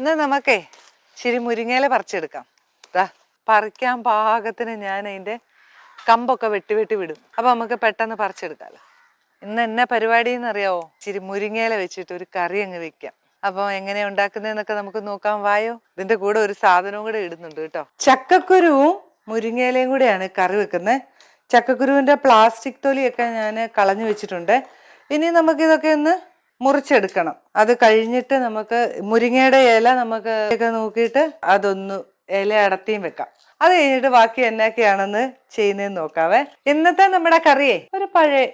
ഇന്ന് നമുക്കേ ശരി മുരിങ്ങയില പറിച്ചെടുക്കാം. പറിക്കാൻ പാകത്തിന് ഞാൻ അതിന്റെ കമ്പൊക്കെ വെട്ടി വെട്ടി വിടും. അപ്പൊ നമുക്ക് പെട്ടെന്ന് പറിച്ചെടുക്കാമല്ലോ ഇന്ന് എന്നെ പരിപാടി എന്നറിയാവോ ഇച്ചിരി മുരിങ്ങയില വെച്ചിട്ട് ഒരു കറി അങ്ങ് വെക്കാം. അപ്പോൾ എങ്ങനെയാ ഉണ്ടാക്കുന്നതെന്നൊക്കെ നമുക്ക് നോക്കാൻ വായോ ഇതിന്റെ കൂടെ ഒരു സാധനവും കൂടെ ഇടുന്നുണ്ട് കേട്ടോ. ചക്കക്കുരുവും മുരിങ്ങയിലയും കൂടെയാണ് കറി വെക്കുന്നത്. ചക്കക്കുരുവിന്റെ പ്ലാസ്റ്റിക് തൊലിയൊക്കെ ഞാൻ കളഞ്ഞു വെച്ചിട്ടുണ്ട്. ഇനി നമുക്കിതൊക്കെ ഒന്ന് മുറിച്ചെടുക്കണം. അത് കഴിഞ്ഞിട്ട് നമുക്ക് മുരിങ്ങയുടെ ഇല നമുക്ക് ഒക്കെ നോക്കിയിട്ട് അതൊന്ന് ഇല അടത്തിയും വെക്കാം. അത് കഴിഞ്ഞിട്ട് ബാക്കി എന്നൊക്കെയാണെന്ന് ചെയ്യുന്നതെന്ന് നോക്കാവേ. ഇന്നത്തെ നമ്മുടെ കറിയെ ഒരു പഴയ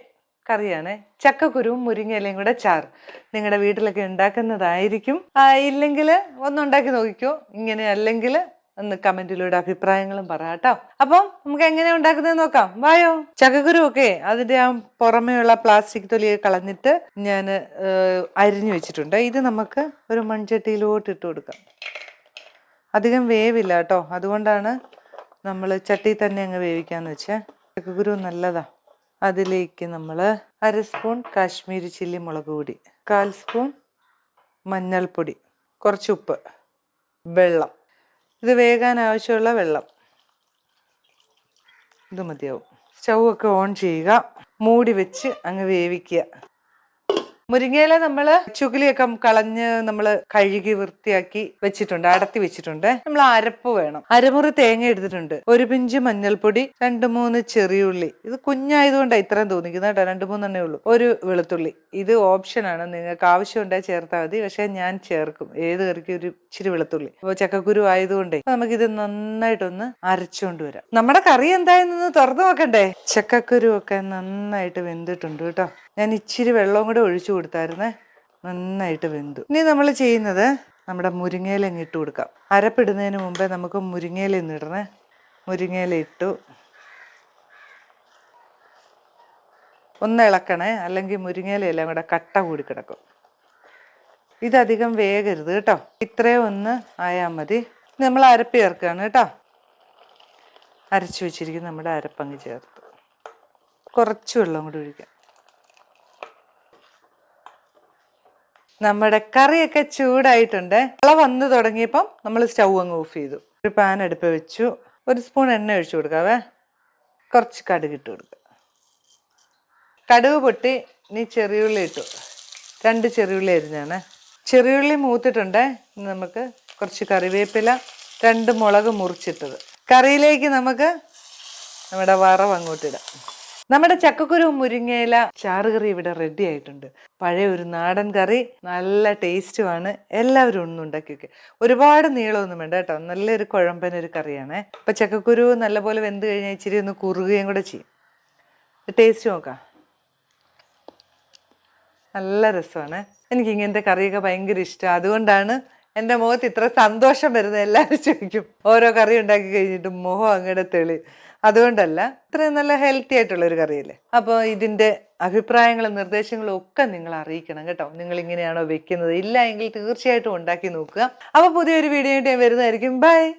കറിയാണ്. ചക്കക്കുരുവും മുരിങ്ങയിലയും കൂടെ ചാർ നിങ്ങളുടെ വീട്ടിലൊക്കെ ഉണ്ടാക്കുന്നതായിരിക്കും. ഇല്ലെങ്കിൽ ഒന്നുണ്ടാക്കി നോക്കിക്കോ. ഇങ്ങനെ അല്ലെങ്കിൽ ഒന്ന് കമന്റിലൂടെ അഭിപ്രായങ്ങളും പറ കേട്ടോ. അപ്പം നമുക്ക് എങ്ങനെ ഉണ്ടാക്കുന്നത് നോക്കാം. വായോ. ചക്കക്കുരു ഒക്കെ അതിന്റെ ആ പുറമേയുള്ള പ്ലാസ്റ്റിക് തൊലിയെ കളഞ്ഞിട്ട് ഞാൻ അരിഞ്ഞു വെച്ചിട്ടുണ്ട്. ഇത് നമുക്ക് ഒരു മൺചട്ടിയിലോട്ട് ഇട്ട് കൊടുക്കാം. അധികം വേവില്ല കേട്ടോ. അതുകൊണ്ടാണ് നമ്മൾ ചട്ടി തന്നെ അങ്ങ് വേവിക്കാന്ന് വെച്ചേ. ചക്കക്കുരു നല്ലതാ. അതിലേക്ക് നമ്മൾ അര സ്പൂൺ കാശ്മീരി ചില്ലി മുളക് പൊടി കാൽ സ്പൂൺ മഞ്ഞൾപ്പൊടി കുറച്ച് ഉപ്പ് വെള്ളം. ഇത് വേകാൻ ആവശ്യമുള്ള വെള്ളം. ഇത് മതിയാവും. സ്റ്റൗ ഒക്കെ ഓൺ ചെയ്യുക. മൂടി വെച്ച് അങ്ങ് വേവിക്കുക. മുരിങ്ങയില നമ്മൾ ചുകിലിയൊക്കെ കളഞ്ഞ് നമ്മൾ കഴുകി വൃത്തിയാക്കി വെച്ചിട്ടുണ്ട് അടത്തി വെച്ചിട്ടുണ്ട്. നമ്മൾ അരപ്പ് വേണം. അരമുറി തേങ്ങ എടുത്തിട്ടുണ്ട്. ഒരു പിഞ്ച് മഞ്ഞൾപ്പൊടി രണ്ട് മൂന്ന് ചെറിയുള്ളി ഇത് കുഞ്ഞായതുകൊണ്ടാണ് ഇത്രയും തോന്നിക്കുന്നത് കേട്ടോ. രണ്ട് മൂന്നെണ്ണേ ഉള്ളൂ. ഒരു വെളുത്തുള്ളി. ഇത് ഓപ്ഷനാണ് നിങ്ങൾക്ക് ആവശ്യമുണ്ടെങ്കിൽ ചേർത്താൽ മതി. പക്ഷെ ഞാൻ ചേർക്കും. ഏത് കറിക്ക് ഒരു ഇച്ചിരി വെളുത്തുള്ളി. അപ്പോൾ ചക്കക്കുരു ആയതുകൊണ്ടേ നമുക്ക് ഇത് നന്നായിട്ടൊന്ന് അരച്ചുകൊണ്ട് വരാം. നമ്മുടെ കറി എന്തായാലും തുറന്നു നോക്കണ്ടേ? ചക്കക്കുരു ഒക്കെ നന്നായിട്ട് വെന്തിട്ടുണ്ട് കേട്ടോ. ഞാൻ ഇച്ചിരി വെള്ളവും കൂടെ ഒഴിച്ചു കൊടുത്തായിരുന്നേ. നന്നായിട്ട് വെന്തു. ഇനി നമ്മൾ ചെയ്യുന്നത് നമ്മുടെ മുരിങ്ങയില ഇട്ട് കൊടുക്കാം. അരപ്പിടുന്നതിന് മുമ്പേ നമുക്ക് മുരിങ്ങയില ഇന്നിടണേ മുരിങ്ങയില ഇട്ടു. ഒന്ന് ഇളക്കണേ. അല്ലെങ്കിൽ മുരിങ്ങയില എല്ലാം കൂടെ കട്ട കൂടി കിടക്കും. ഇതധികം വേഗരുത് കേട്ടോ. ഇത്രയും ഒന്ന് ആയാൽ മതി. നമ്മൾ അരപ്പ് ചേർക്കുകയാണ് കേട്ടോ. അരച്ചു വെച്ചിരിക്കുന്ന നമ്മുടെ അരപ്പങ്ങ് ചേർത്ത്. കുറച്ച് വെള്ളം കൂടി ഒഴിക്കാം. നമ്മുടെ കറിയൊക്കെ ചൂടായിട്ടുണ്ട്. കള വന്ന് തുടങ്ങിയപ്പം നമ്മൾ സ്റ്റൗ അങ്ങ് ഓഫ് ചെയ്തു. ഒരു പാൻ അടുപ്പ് വെച്ചു. ഒരു സ്പൂൺ എണ്ണ ഒഴിച്ചു കൊടുക്കാവേ. കുറച്ച് കടുക് ഇട്ട് കൊടുക്കുക കടുക് പൊട്ടി. നീ ചെറിയുള്ളി ഇട്ടു. രണ്ട് ചെറിയുള്ളി അരിഞ്ഞാണ്. ചെറിയുള്ളി മൂത്തിട്ടുണ്ട്. ഇനി നമുക്ക് കുറച്ച് കറിവേപ്പില രണ്ട് മുളക് മുറിച്ചിട്ടത്. കറിയിലേക്ക് നമുക്ക് നമ്മുടെ വറവ് അങ്ങോട്ടിടാം നമ്മുടെ ചക്കക്കുരു മുരിങ്ങയില ചാറുകറി ഇവിടെ റെഡി ആയിട്ടുണ്ട്. പഴയ ഒരു നാടൻ കറി നല്ല ടേസ്റ്റുമാണ് എല്ലാവരും ഒന്നും ഉണ്ടാക്കിയൊക്കെ. ഒരുപാട് നീളമൊന്നും വേണ്ട കേട്ടോ. നല്ലൊരു കുഴമ്പനൊരു കറിയാണ്. ഇപ്പം ചക്കക്കുരു നല്ലപോലെ വെന്ത് കഴിഞ്ഞാൽ ഇച്ചിരി ഒന്ന് കുറുകുകയും കൂടെ ചെയ്യും. ടേസ്റ്റ് നോക്കാം. നല്ല രസമാണ്. എനിക്ക് ഇങ്ങനത്തെ കറിയൊക്കെ ഭയങ്കര ഇഷ്ടം. അതുകൊണ്ടാണ് എന്റെ മുഖത്ത് ഇത്ര സന്തോഷം വരുന്ന എല്ലാവരും ചോദിക്കും. ഓരോ കറി ഉണ്ടാക്കി കഴിഞ്ഞിട്ട് മുഖം അങ്ങടെ തെളി. അതുകൊണ്ടല്ല ഇത്രയും നല്ല ഹെൽത്തി ആയിട്ടുള്ള ഒരു കറിയല്ലേ? അപ്പോൾ ഇതിന്റെ അഭിപ്രായങ്ങളും നിർദ്ദേശങ്ങളും ഒക്കെ നിങ്ങൾ അറിയിക്കണം കേട്ടോ. നിങ്ങൾ ഇങ്ങനെയാണോ വെക്കുന്നത്? ഇല്ല എങ്കിൽ തീർച്ചയായിട്ടും ഉണ്ടാക്കി നോക്കുക. അപ്പോൾ പുതിയൊരു വീഡിയോ ഞാൻ വരുന്നതായിരിക്കും. ബൈ